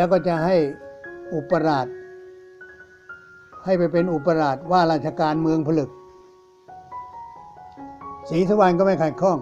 แล้วก็จะให้อุปราช ให้ไปเป็นอุปราชว่าราชการเมืองผลึกศรีสวรรณก็ไม่ขัดข้อง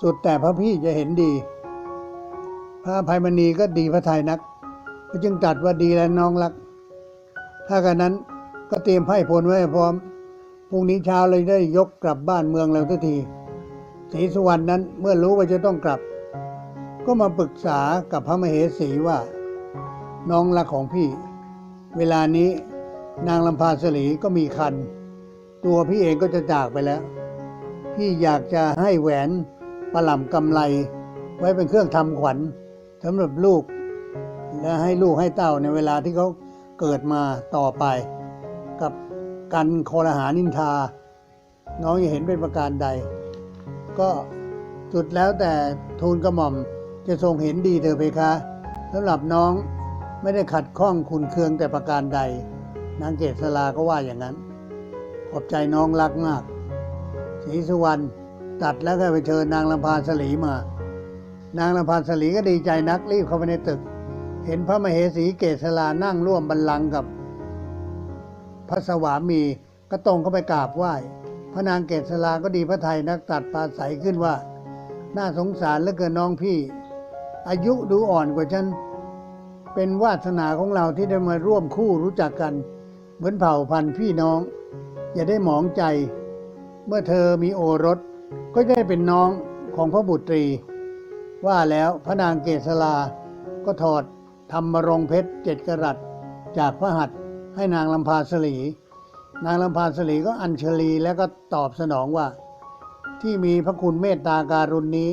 สุดแต่พระพี่จะเห็นดี พระภัยมณีก็ดีพระไทยนัก ก็จึงตัดว่าดีแล้วน้องรัก ถ้ากันนั้นก็เตรียมไพ่พลไว้พร้อมพรุ่งนี้เช้าเลยได้ยกกลับบ้านเมืองแล้วทันทีศรีสุวรรณนั้นเมื่อรู้ว่าจะต้องกลับ ก็มาปรึกษากับพระมเหสีว่า น้องรักของพี่ เวลานี้นางลำพาสลีก็มีคัน ตัวพี่เองก็จะจากไปแล้ว พี่อยากจะให้แหวนประหล่ำกำไล ไว้เป็นเครื่องทำขวัญสำหรับลูก และให้ลูกให้เต้าในเวลาที่เขาเกิดมาต่อไป กับกันโคลหานินทา น้องจะเห็นเป็นประการใด ก็สุดแล้วแต่ทูลกระหม่อมจะทรงเห็นดีเธอเพคะสำหรับน้อง ไม่ได้ขัดข้องคุณเคืองแต่ประการใด นางเกษลาก็ว่าอย่างนั้น ขอบใจน้องรักมากศรีสุวรรณตัดแล้วก็ไปเชิญนางลำพาสลีมา นางลำพาสลีก็ดีใจนักรีบเข้าไปในตึก เห็นพระมเหสีเกษลานั่งร่วมบัลลังก์กับ พระสวามีก็ตรงเข้าไปกราบไหว้พระนางเกษลาก็ดีพระไทยนักตัดปาศัยขึ้นว่า น่าสงสารเหลือเกินน้องพี่ อายุดูอ่อนกว่าฉัน เป็นวาสนาของเราที่ได้มาร่วมคู่รู้จักกัน เหมือนเผ่าพันธุ์พี่น้อง อย่าได้หมองใจ เมื่อเธอมีโอรส ก็จะได้เป็นน้องของพระบุตรี ว่าแล้วพระนางเกษลา ก็ถอดทำมรงเพชรเจ็ดกรัตจากพระหัตถ์ให้นางลำพาสลี นางลำพาสลีก็อัญเชลีแล้วก็ตอบสนองว่า ที่มีพระคุณเมตตาการุณนี้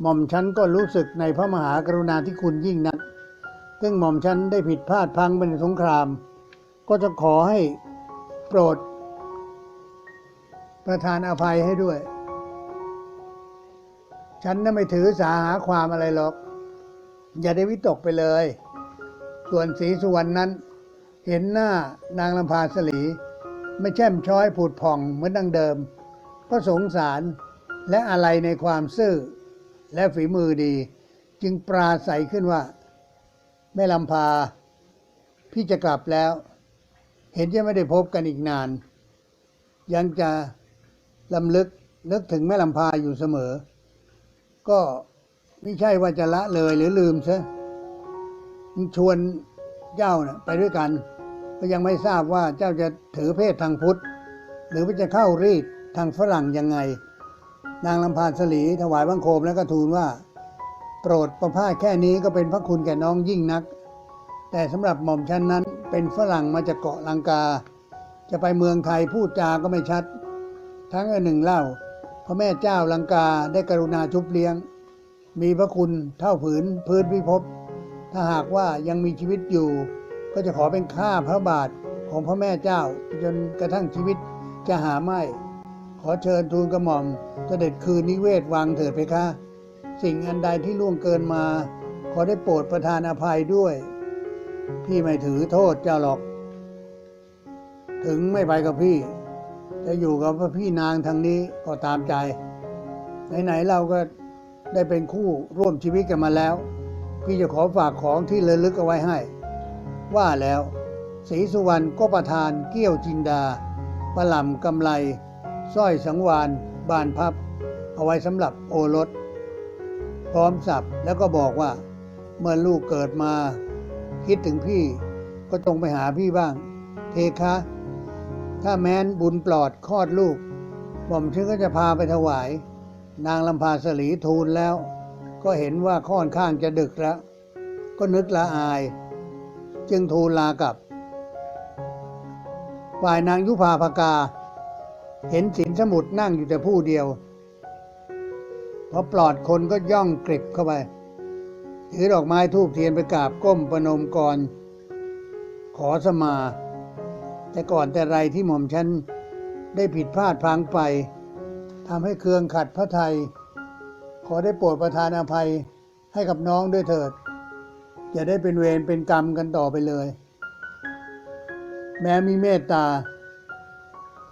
หม่อมฉันก็รู้สึกในพระมหากรุณาธิคุณยิ่งนัก ซึ่งหม่อมฉันได้ผิดพลาดพังไปในสงคราม ก็จะขอให้โปรด ประทานอภัยให้ด้วย ฉันน่ะไม่ถือสาหาความอะไรหรอก อย่าได้วิตกไปเลย ส่วนสีสุวรรณนั้น เห็นหน้านางลำพาสลี ไม่แช่มช้อยผุดผ่องเหมือนดังเดิม ก็สงสารและอะไรในความซื่อและฝีมือดี จึงปราศัยขึ้นว่า แม่ลำพา พี่จะกลับแล้ว เห็นจะไม่ได้พบกันอีกนาน ยังจะลำลึกนึกถึงแม่ลำพาอยู่เสมอ ก็ไม่ใช่ว่าจะละเลยหรือลืมซะชวนเจ้านะไปด้วยกัน ก็ยังไม่ทราบว่าเจ้าจะถือเพศทางพุทธ หรือว่าจะเข้ารีดทางฝรั่งยังไง นางลำพานสลีถวายบังคมแล้วก็ทูลว่า โปรดประพาสแค่นี้ก็เป็นพระคุณแก่น้องยิ่งนัก แต่สำหรับหม่อมฉันนั้นเป็นฝรั่งมาจากเกาะลังกา จะไปเมืองไทยพูดจาก็ไม่ชัด ทั้งอันหนึ่งเล่า พระแม่เจ้าลังกาได้กรุณาชุบเลี้ยง มีพระคุณเท่าผืนพื้นพิภพถ้าหากว่ายังมีชีวิตอยู่ ก็จะขอเป็นข้าพระบาทของพระแม่เจ้า จนกระทั่งชีวิตจะหาไม่ ขอเชิญทูลกระหม่อมเสด็จคืนนิเวศวังเถิดเพคะ สิ่งอันใดที่ล่วงเกินมา ขอได้โปรดประทานอภัยด้วย พี่ไม่ถือโทษเจ้าหรอก ถึงไม่ไปกับพี่ จะอยู่กับพระพี่นางทางนี้ก็ตามใจ ไหนๆเราก็ได้เป็นคู่ร่วมชีวิตกันมาแล้ว พี่จะขอฝากของที่ระลึกเอาไว้ให้ ว่าแล้วศรีสุวรรณก็ประทานเกี้ยวจินดาประหล่ำกำไลสร้อยสังวาน บานพับ เอาไว้สำหรับโอรส พร้อมสับแล้วก็บอกว่า เมื่อลูกเกิดมา คิดถึงพี่ก็ต้องไปหาพี่บ้าง เทคะ ถ้าแม้นบุญปลอดคลอดลูกผมฉันก็จะพาไปถวาย นางลำพาสลีทูลแล้ว ก็เห็นว่าค่อนข้างจะดึกแล้ว ก็นึกละอาย จึงทูลลากลับฝ่ายนางยุพาภกา เห็นสินสมุทรนั่งอยู่แต่ผู้เดียว พอปลอดคนก็ย่องกริบเข้าไป ถือดอกไม้ทูบเทียนไปกราบก้มประนมกรขอสมา แต่ก่อนแต่ไรที่หม่อมฉันได้ผิดพลาดพลังไปทำให้เครืองขัดพระไทย ขอได้โปรดประทานอภัยให้กับน้องด้วยเถิดอย่าได้เป็นเวรเป็นกรรมกันต่อไปเลย แม้มีเมตตา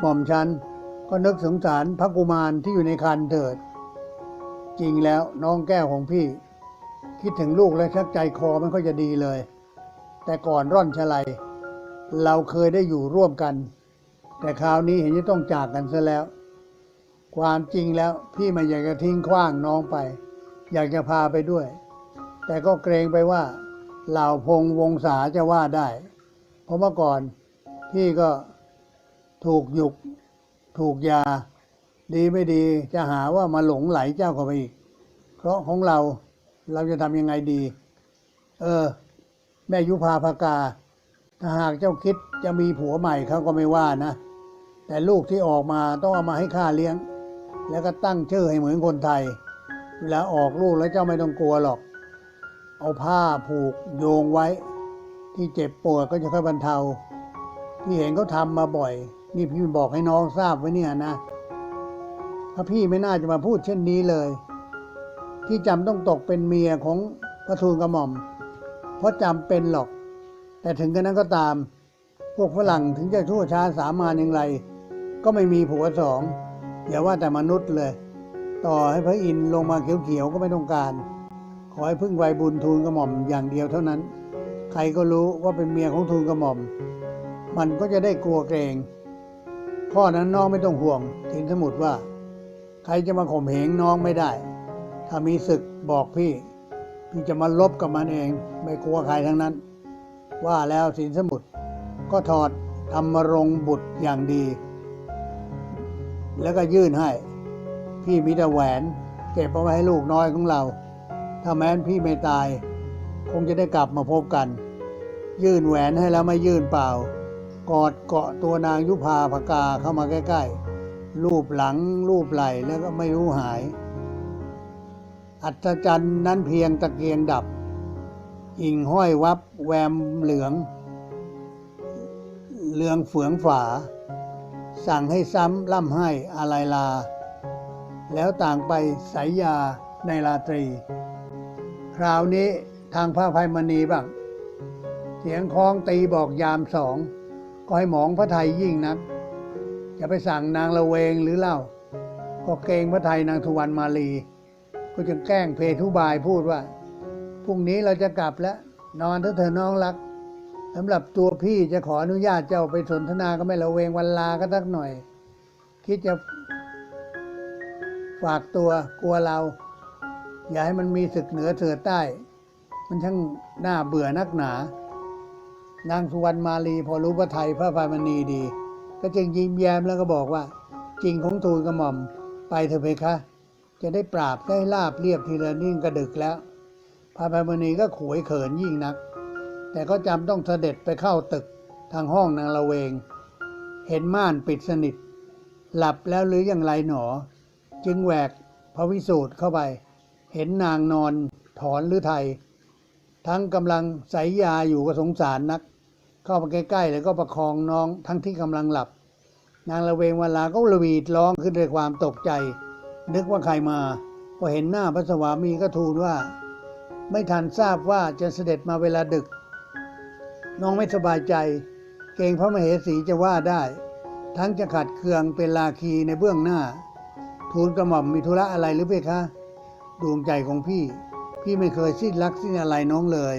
หม่อมฉันก็นึกสงสารพระกุมารที่อยู่ในคันเถิด จริงแล้วน้องแก้วของพี่ คิดถึงลูกแล้วชักใจคอมันก็จะดีเลย แต่ก่อนร่อนชลัย เราเคยได้อยู่ร่วมกัน แต่คราวนี้เห็นจะต้องจากกันซะแล้ว ความจริงแล้วพี่ไม่อยากจะทิ้งขว้างน้องไป อยากจะพาไปด้วย แต่ก็เกรงไปว่าเหล่าพงวงศาจะว่าได้ เพราะเมื่อก่อนพี่ก็ถูกหยุกถูกยา ดีไม่ดีจะหาว่ามาหลงไหลเจ้าเข้าไปอีก เพราะของเราเราจะทำยังไงดี เออ แม่ยุพาภากา ถ้าหากเจ้าคิดจะมีผัวใหม่เขาก็ไม่ว่านะ แต่ลูกที่ออกมาต้องเอามาให้ข้าเลี้ยง แล้วก็ตั้งชื่อให้เหมือนคนไทย เวลาออกลูกแล้วเจ้าไม่ต้องกลัวหรอก เอาผ้าผูกโยงไว้ ที่เจ็บปวดก็จะค่อยบรรเทาพี่เห็นเขาทำมาบ่อย นี่พี่บอกให้น้องทราบไว้เนี่ยนะ ถ้าพี่ไม่น่าจะมาพูดเช่นนี้เลย ที่จำต้องตกเป็นเมียของพระทูลกระหม่อม เพราะจำเป็นหรอก แต่ถึงกันนั้นก็ตาม พวกฝรั่งถึงจะชั่วช้าสามานอย่างไร ก็ไม่มีผัวสองอย่าว่าแต่มนุษย์เลย ต่อให้พระอินทร์ลงมาเขียวๆก็ไม่ต้องการ ขอให้พึ่งไวบุญทูลกระหม่อมอย่างเดียวเท่านั้น ใครก็รู้ว่าเป็นเมียของทูลกระหม่อม มันก็จะได้กลัวเกรงข้อนั้นน้องไม่ต้องห่วงถินสมุดว่า ใครจะมาข่มเหงน้องไม่ได้ ถ้ามีศึกบอกพี่พี่จะมาลบกับมันเอง ไม่กลัวใครทั้งนั้น ว่าแล้วสินสมุทรก็ถอดธรรมรงบุตรอย่างดี แล้วก็ยื่นให้ พี่มีแต่แหวนเก็บเอาไว้ให้ลูกน้อยของเรา ถ้าแม้นพี่ไม่ตาย คงจะได้กลับมาพบกัน ยื่นแหวนให้แล้วไม่ยื่นเปล่า กอดเกาะตัวนางยุพาภกาเข้ามาใกล้ ๆ รูปหลังรูปไหลแล้วก็ไม่รู้หาย อัศจรรย์นั้นเพียงตะเกียงดับ อิงห้อยวับแวมเหลือง เลืองเฟืองฝา สั่งให้ซ้ำล่ำให้อะไรลา แล้วต่างไปสายยาในราตรี คราวนี้ทางพระภัยมณีบ้าง เสียงคล้องตีบอกยามสอง ก็ให้หมองพระไทยยิ่งนัก จะไปสั่งนางละเวงหรือเล่า ก็เกรงพระไทยนางทุวันมาลี ก็จะแกล้งเพทุบายพูดว่าพรุ่งนี้เราจะกลับแล้ว นอนเถอะเธอน้องรักสำหรับตัวพี่จะขออนุญาตเจ้าไปสนทนาก็ไม่ละเวงวันลาก็สักหน่อย คิดจะฝากตัวกลัวเรา อย่าให้มันมีศึกเหนือเสือใต้ มันช่างน่าเบื่อนักหนา นางสุวรรณมาลีพอรู้พระไทยพระพามณีดี ก็จึงยิ้มแย้มแล้วก็บอกว่า จริงของทูลกระหม่อมไปเถอะเพคะ จะได้ปราบได้ลาบเรียบทีละนิ่งกระดึกแล้วพระพายมณีก็ขวยเขินยิ่งนัก แต่ก็จำต้องเสด็จไปเข้าตึกทางห้องนางละเวง เห็นม่านปิดสนิท หลับแล้วหรืออย่างไรหนอ จึงแหวกพระวิสูตรเข้าไป เห็นนางนอนถอนหรือไทย ทั้งกำลังใส่ยาอยู่ก็สงสารนัก เข้าไปใกล้ๆแล้วก็ประคองน้องทั้งที่กำลังหลับ นางละเวงเวลาก็ระวีดร้องขึ้นด้วยความตกใจ นึกว่าใครมาพอเห็นหน้าพระสวามีก็ทูลว่า ไม่ทันทราบว่าจะเสด็จมาเวลาดึก น้องไม่สบายใจ เกรงพระมเหสีจะว่าได้ ทั้งจะขัดเคืองเป็นลาคีในเบื้องหน้า ทูลกระหม่อมมีธุระอะไรหรือเปล่าคะดวงใจของพี่ พี่ไม่เคยสิ้นรักสิ้นอะไรน้องเลย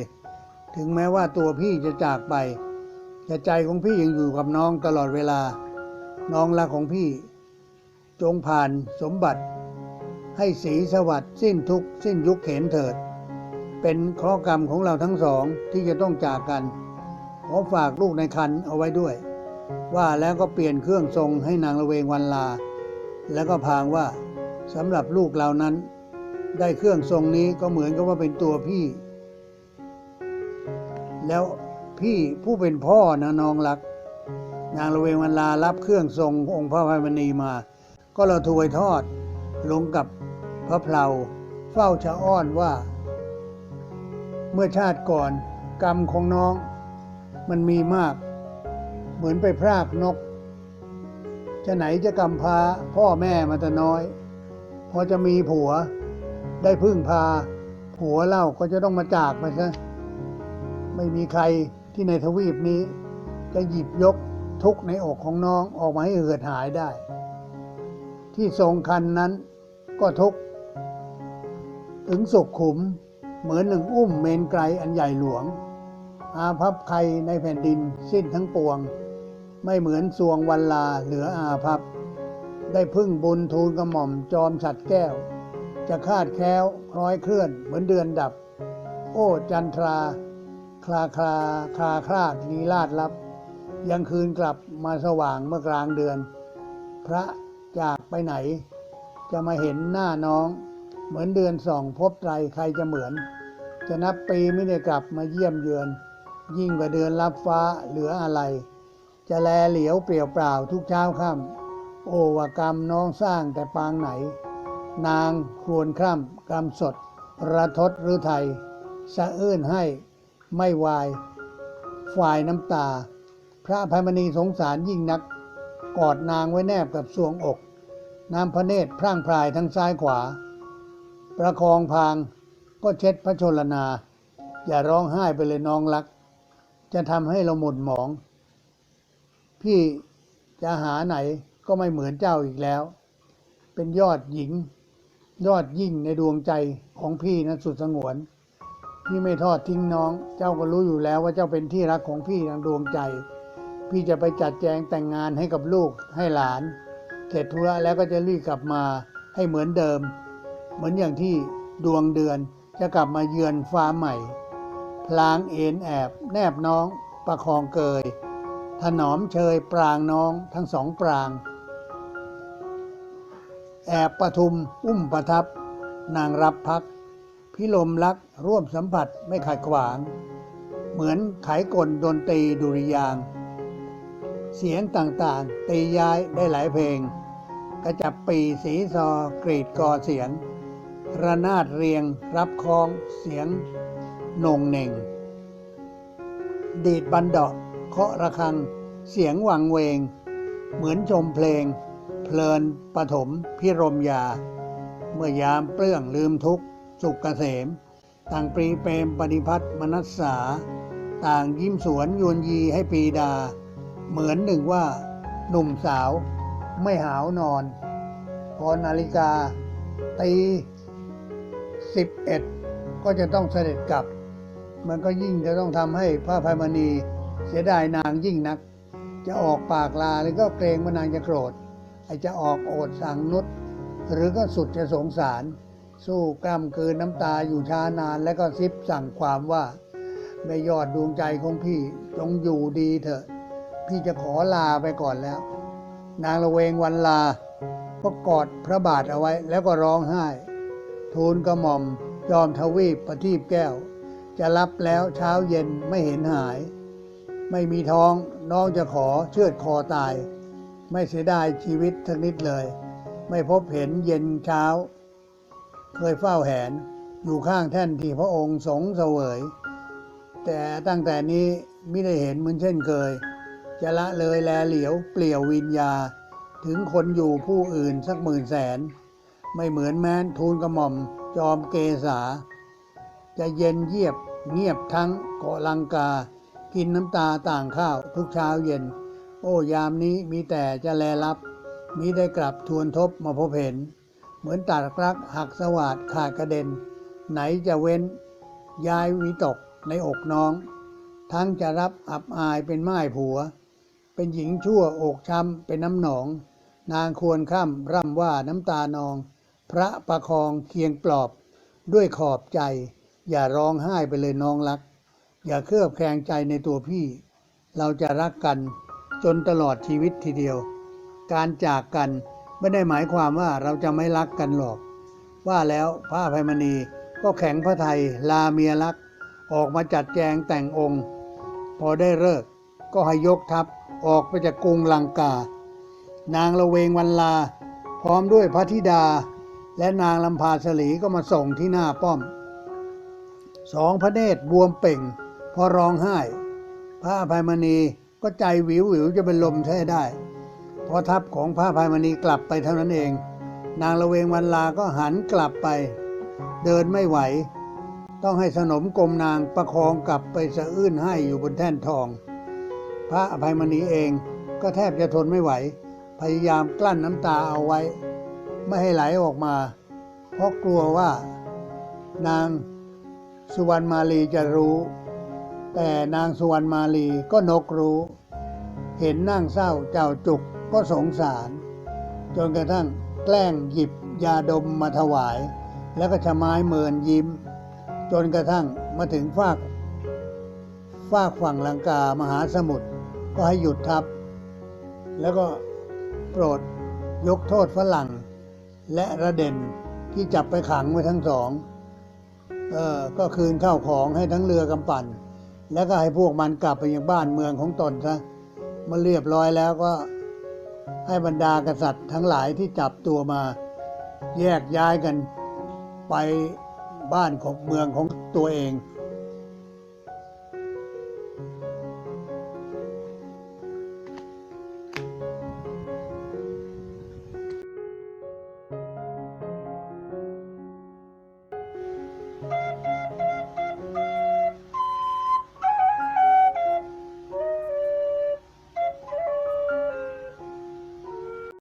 ถึงแม้ว่าตัวพี่จะจากไป แต่ใจของพี่ยังอยู่กับน้องตลอดเวลา น้องรักของพี่ จงผ่านสมบัติ ให้สีสวัสดิ์สิ้นทุกสิ้นยุคเข็นเถิด เป็นข้อกรรมของเราทั้งสองที่จะต้องจากกัน ขอฝากลูกในคันเอาไว้ด้วย ว่าแล้วก็เปลี่ยนเครื่องทรงให้นางละเวงวันลา แล้วก็พางว่าสำหรับลูกเรานั้น ได้เครื่องทรงนี้ก็เหมือนกับว่าเป็นตัวพี่ แล้ว พี่ผู้เป็นพ่อนะน้องรัก นางละเวงวันลารับเครื่องทรงองค์พระภัยมณีมา ก็เราถวยทอดลงกับพระเพลาเฝ้าชะอ้อนว่า เมื่อชาติก่อนกรรมของน้องมันมีมาก เหมือนไปพรากนก จะไหนจะกำพร้าพ่อแม่มาแต่น้อย พอจะมีผัวได้พึ่งพา ผัวเล่าก็จะต้องมาจากไปซะไม่มีใคร ที่ในทวีปนี้จะหยิบยกทุกในอกของน้องออกมาให้เหือดหายได้ ที่ทรงคันนั้นก็ทุกถึงสุขขุมเหมือนหนึ่งอุ้มเมนไกลอันใหญ่หลวง อาภัพใครในแผ่นดินสิ้นทั้งปวง ไม่เหมือนสวงวันลาเหลืออาภัพ ได้พึ่งบุญทูลกระหม่อมจอมฉัดแก้ว จะคาดแคล้วคล้อยเคลื่อนเหมือนเดือนดับ โอ้จันทรา คลาคลาคลาคลาดนีลาดลับ ยังคืนกลับมาสว่างเมื่อกลางเดือน พระจากไปไหน จะมาเห็นหน้าน้อง เหมือนเดือนสองพบไตรใครจะเหมือน จะนับปีไม่ได้กลับมาเยี่ยมเยือน ยิ่งกว่าเดือนรับฟ้าเหลืออะไร จะแลเหลียวเปลี่ยวเปล่าทุกเช้าค่ำโอวกรรมน้องสร้างแต่ปางไหน นางควรคร่ำกรรมสด ระทศหรือไทยสะอื้นให้ ไม่วาย ฝ่ายน้ำตา พระภัยมณีสงสารยิ่งนัก กอดนางไว้แนบกับสวงอก น้ำพระเนตรพร่างพรายทั้งซ้ายขวา ประคองพางก็เช็ดพระชนนา อย่าร้องไห้ไปเลยน้องรัก จะทำให้เราหม่นหมอง พี่จะหาไหนก็ไม่เหมือนเจ้าอีกแล้ว เป็นยอดหญิง ยอดยิ่งในดวงใจของพี่นะสุดสงวน พี่ไม่ทอดทิ้งน้อง เจ้าก็รู้อยู่แล้วว่าเจ้าเป็นที่รักของพี่ทางดวงใจ พี่จะไปจัดแจงแต่งงานให้กับลูกให้หลาน เสร็จธุระแล้วก็จะรีบกลับมาให้เหมือนเดิม เหมือนอย่างที่ดวงเดือนจะกลับมาเยือนฟ้าใหม่ พลางเอ็นแอบ แนบน้องประคองเกย ถนอมเชยปรางน้องทั้งสองปราง แอบประทุมอุ้มประทับ นางรับพัก พิลมรักร่วมสัมผัสไม่ขัดขวาง เหมือนไขกลดนตรีดุริยาง เสียงต่างๆ ตีย้ายได้หลายเพลง กระจับปีสีซอกรีดกอเสียง ระนาดเรียงรับคล้องเสียงนงเน่ง ดีดบันดาะเคาะระฆัง เสียงหวังเวง เหมือนชมเพลง เพลินปฐมพิรมยา เมื่อยามเปลื้องลืมทุกข์ สุขเกษม ต่างปรีเปรมปฏิพัฒน์มนัสสา ต่างยิ้มสวนยวนยีให้ปีดา เหมือนหนึ่งว่าหนุ่มสาวไม่หาวนอน พอนาฬิกาตีสิบเอ็ดก็จะต้องเสด็จกลับ มันก็ยิ่งจะต้องทำให้พระภัยมณีเสียดายนางยิ่งนัก จะออกปากลาหรือก็เกรงว่านางจะโกรธไอจะออกโอดสั่งนุษหรือก็สุดจะสงสาร สู้กล้ำเกินน้ำตาอยู่ช้านานแล้วก็ซิบสั่งความว่าแม่ยอดดวงใจของพี่จงอยู่ดีเถอะ พี่จะขอลาไปก่อนแล้ว นางละเวงวันลา ก็กอดพระบาทเอาไว้แล้วก็ร้องไห้ ทูลกระหม่อมยอมทวีปประทีปแก้ว จะรับแล้วเช้าเย็นไม่เห็นหาย ไม่มีท้องน้องจะขอเชือดคอตาย ไม่เสียดายชีวิตทักนิดเลย ไม่พบเห็นเย็นเช้า เคยเฝ้าแหนอยู่ข้างแท่นที่พระองค์สงเสวย แต่ตั้งแต่นี้ไม่ได้เห็นเหมือนเช่นเคย จะละเลยแลเหลียวเปลี่ยววิญญา ถึงคนอยู่ผู้อื่นสักหมื่นแสน ไม่เหมือนแม้นทูลกระหม่อมจอมเกษา จะเย็นเยียบเงียบทั้งเกาะลังกา กินน้ำตาต่างข้าวทุกเช้าเย็น โอ้ยามนี้มีแต่จะแลรับมีได้กลับทวนทบมาพบเห็น เหมือนตัดรักหักสวัสดขาดกระเด็น ไหนจะเว้นย้ายวิตกในอกน้อง ทั้งจะรับอับอายเป็นไม้ผัว เป็นหญิงชั่วอกช้ำเป็นน้ำหนอง นางควรค่ำร่ำว่าน้ำตานอง พระประคองเคียงปลอบด้วยขอบใจ อย่าร้องไห้ไปเลยน้องรัก อย่าเคลือบแคลงใจในตัวพี่ เราจะรักกันจนตลอดชีวิตทีเดียว การจากกัน ไม่ได้หมายความว่าเราจะไม่รักกันหรอก ว่าแล้วพระอภัยมณีก็แข็งพระไทยลาเมียรัก ออกมาจัดแจงแต่งองค์ พอได้เลิกก็ให้ยกทัพออกไปจากกรุงลังกา นางละเวงวันลา พร้อมด้วยพระธิดา และนางลำพาสลีก็มาส่งที่หน้าป้อม สองพระเนตรบวมเป่ง พอร้องไห้ พระอภัยมณีก็ใจหวิวหวิวจะเป็นลมแท้ได้ พอทัพของพระอภัยมณีกลับไปเท่านั้นเอง นางละเวงวันลาก็หันกลับไป เดินไม่ไหว ต้องให้สนมกรมนางประคองกลับไปสะอื้นให้อยู่บนแท่นทอง พระอภัยมณีเองก็แทบจะทนไม่ไหว พยายามกลั้นน้ำตาเอาไว้ ไม่ให้ไหลออกมา เพราะกลัวว่า นางสุวรรณมาลีจะรู้ แต่นางสุวรรณมาลีก็นกรู้ เห็นนั่งเศร้าเจ้าจุก ก็สงสาร จนกระทั่งแกล้งหยิบยาดมมาถวาย แล้วก็ชะไม้เมินยิ้ม จนกระทั่งมาถึงฟากฟากฝั่งลังกามหาสมุทรก็ให้หยุดทับ แล้วก็โปรดยกโทษฝรั่ง และระเด่นที่จับไปขังไว้ทั้งสองเออก็คืนข้าวของให้ทั้งเรือกำปั่น แล้วก็ให้พวกมันกลับไปยังบ้านเมืองของตนซะเมื่อเรียบร้อยแล้วก็ ให้บรรดากษัตริย์ทั้งหลายที่จับตัวมาแยกย้ายกันไปบ้านของเมืองของตัวเอง